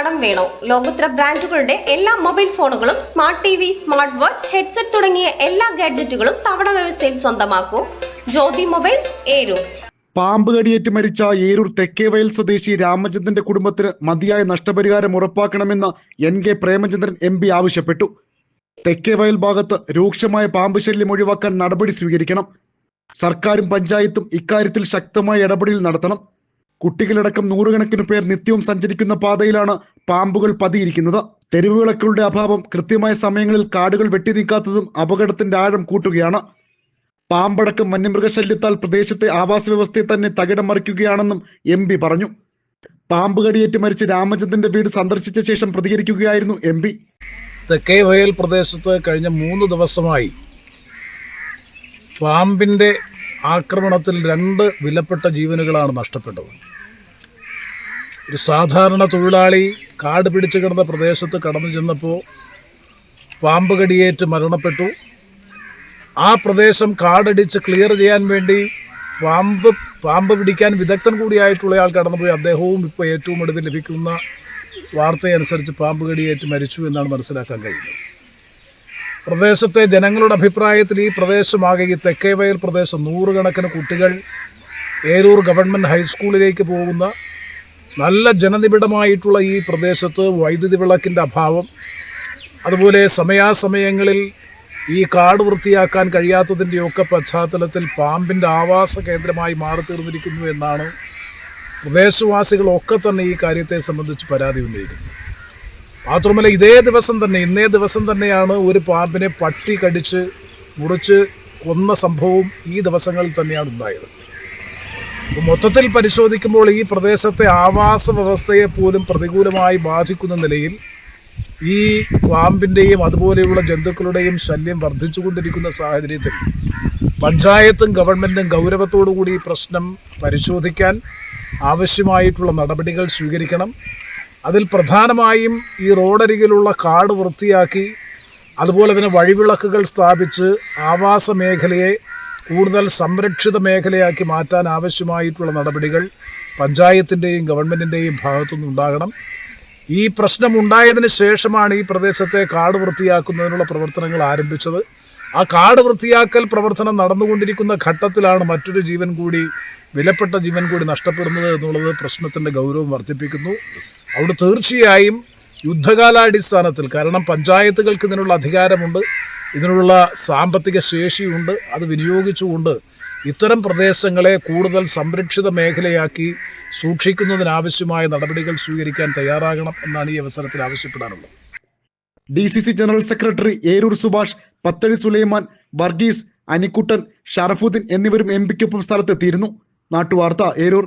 കടം വേണോ? ലോകോത്തര ബ്രാൻഡുകളുടെ എല്ലാ മൊബൈൽ ഫോണുകളും smart T V smart watch headset തുടങ്ങിയ എല്ലാ ഗാഡ്ജറ്റുകളും തവണ വ്യവസ്ഥയിൽ സ്വന്തമാക്കൂ. ജ്യോതി മൊബൈൽസ് ഏരൂർ. പാമ്പ് കടിയേറ്റ് മരിച്ച ഏരൂർ തെക്കേവയൽ സ്വദേശി രാമചന്ദ്രന്റെ കുടുംബത്തിന് മതിയായ നഷ്ടപരിഹാരം ഉറപ്പാക്കണമെന്ന് N K Premachandran M P ആവശ്യപ്പെട്ടു. തെക്കേവയൽ ഭാഗത്ത് രൂക്ഷമായ പാമ്പ് ശല്യം ഒഴിവാക്കാൻ നടപടി സ്വീകരിക്കണം. സർക്കാരും പഞ്ചായത്തും ഇക്കാര്യത്തിൽ ശക്തമായ ഇടപെടൽ നടത്തണം. കുട്ടികളടക്കം നൂറുകണക്കിന് പേർ നിത്യവും സഞ്ചരിക്കുന്ന പാതയിലാണ് പാമ്പുകൾ പതിയിരിക്കുന്നത്. തെരുവുവിളക്കുകളുടെ അഭാവം കൃത്യമായ സമയങ്ങളിൽ കാടുകൾ വെട്ടി നീക്കാത്തതും അപകടത്തിന്റെ ആഴം കൂട്ടുകയാണ്. പാമ്പടക്കം വന്യമൃഗശല്യത്താൽ പ്രദേശത്തെ ആവാസ വ്യവസ്ഥയെ തന്നെ തകിടം മറിക്കുകയാണെന്നും എം പി പറഞ്ഞു. പാമ്പ് കടിയേറ്റ് മരിച്ച രാമചന്ദ്രന്റെ വീട് സന്ദർശിച്ച ശേഷം പ്രതികരിക്കുകയായിരുന്നു എം പി. തെക്കേ വയൽ പ്രദേശത്ത് കഴിഞ്ഞ മൂന്ന് ദിവസമായി പാമ്പിന്റെ ആക്രമണത്തിൽ രണ്ട് വിലപ്പെട്ട ജീവനുകളാണ് നഷ്ടപ്പെട്ടത്. ഒരു സാധാരണ തൊഴിലാളി കാട് പിടിച്ചു കിടന്ന പ്രദേശത്ത് കടന്നു ചെന്നപ്പോൾ പാമ്പ് കടിയേറ്റ് മരണപ്പെട്ടു. ആ പ്രദേശം കാടടിച്ച് ക്ലിയർ ചെയ്യാൻ വേണ്ടി പാമ്പ് പാമ്പ് പിടിക്കാൻ വിദഗ്ധൻ കൂടിയായിട്ടുള്ള ആൾ കടന്നുപോയി. അദ്ദേഹവും ഇപ്പോൾ ഏറ്റവും ഒടുവിൽ ലഭിക്കുന്ന വാർത്തയനുസരിച്ച് പാമ്പ് കടിയേറ്റ് മരിച്ചു എന്നാണ് മനസ്സിലാക്കാൻ കഴിയുന്നത്. പ്രദേശത്തെ ജനങ്ങളുടെ അഭിപ്രായത്തിൽ ഈ പ്രദേശമാകെ ഈ തെക്കേവയൽ പ്രദേശം നൂറുകണക്കിന് കുട്ടികൾ ഏരൂർ ഗവൺമെന്റ് ഹൈസ്കൂളിലേക്ക് പോകുന്ന നല്ല ജനനിബിഡമായിട്ടുള്ള ഈ പ്രദേശത്ത് വൈദ്യുതി വിളക്കിന്റെ അഭാവം അതുപോലെ സമയാസമയങ്ങളിൽ ഈ കാട് വൃത്തിയാക്കാൻ കഴിയാത്തതിന്റെയൊക്കെ പശ്ചാത്തലത്തിൽ പാമ്പിന്റെ ആവാസ കേന്ദ്രമായി മാറി തീർന്നിരിക്കുന്നു എന്നാണ് പ്രദേശവാസികളൊക്കെ തന്നെ ഈ കാര്യത്തെ സംബന്ധിച്ച് പരാതി ഉന്നയിക്കുന്നത് മാത്രമല്ല ഇതേ ദിവസം തന്നെ ഇന്നേ ദിവസം തന്നെയാണ് ഒരു പാമ്പിനെ പട്ടി കടിച്ച് മുറിച്ച് കൊന്ന സംഭവം ഈ ദിവസങ്ങളിൽ തന്നെയാണ് ഉണ്ടായത്. മൊത്തത്തിൽ പരിശോധിക്കുമ്പോൾ ഈ പ്രദേശത്തെ ആവാസ വ്യവസ്ഥയെ പോലും പ്രതികൂലമായി ബാധിക്കുന്ന നിലയിൽ ഈ പാമ്പിന്റെയും അതുപോലെയുള്ള ജന്തുക്കളുടെയും ശല്യം വർദ്ധിച്ചുകൊണ്ടിരിക്കുന്ന സാഹചര്യത്തിൽ പഞ്ചായത്തും ഗവൺമെന്റും ഗൗരവത്തോടു കൂടി ഈ പ്രശ്നം പരിശോധിക്കാൻ ആവശ്യമായിട്ടുള്ള നടപടികൾ സ്വീകരിക്കണം. അതിൽ പ്രധാനമായും ഈ റോഡരികിലുള്ള കാട് വൃത്തിയാക്കി അതുപോലെ തന്നെ വഴിവിളക്കുകൾ സ്ഥാപിച്ച് ആവാസ മേഖലയെ കൂടുതൽ സംരക്ഷിത മേഖലയാക്കി മാറ്റാൻ ആവശ്യമായിട്ടുള്ള നടപടികൾ പഞ്ചായത്തിന്റെയും ഗവൺമെന്റിന്റെയും ഭാഗത്തുനിന്നുണ്ടാകണം ഈ പ്രശ്നം ഉണ്ടായതിന് ശേഷമാണ് ഈ പ്രദേശത്തെ കാട് വൃത്തിയാക്കുന്നതിനുള്ള പ്രവർത്തനങ്ങൾ ആരംഭിച്ചത്. ആ കാട് വൃത്തിയാക്കൽ പ്രവർത്തനം നടന്നുകൊണ്ടിരിക്കുന്ന ഘട്ടത്തിലാണ് മറ്റൊരു ജീവൻ കൂടി വിലപ്പെട്ട ജീവൻ കൂടി നഷ്ടപ്പെടുന്നത് എന്നുള്ളത് പ്രശ്നത്തിന്റെ ഗൗരവം വർദ്ധിപ്പിക്കുന്നു. അവിടെ തീർച്ചയായും യുദ്ധകാലാടിസ്ഥാനത്തിൽ കാരണം പഞ്ചായത്തുകൾക്ക് ഇതിനുള്ള അധികാരമുണ്ട് ഇതിനുള്ള സാമ്പത്തിക ശേഷിയുണ്ട് അത് വിനിയോഗിച്ചുകൊണ്ട് ഇത്തരം പ്രദേശങ്ങളെ കൂടുതൽ സംരക്ഷിത മേഖലയാക്കി സൂക്ഷിക്കുന്നതിനാവശ്യമായ നടപടികൾ സ്വീകരിക്കാൻ തയ്യാറാകണം എന്നാണ് ഈ അവസരത്തിൽ ആവശ്യപ്പെടാനുള്ളത്. D C C general secretary Eroor Subhash Pathazhi Sulaiman Varghese Anikuttan Sharafuddin എന്നിവരും എം പിക്കൊപ്പം സ്ഥലത്തെത്തിയിരുന്നു. നാട്ടുവാർത്ത ഏരൂർ.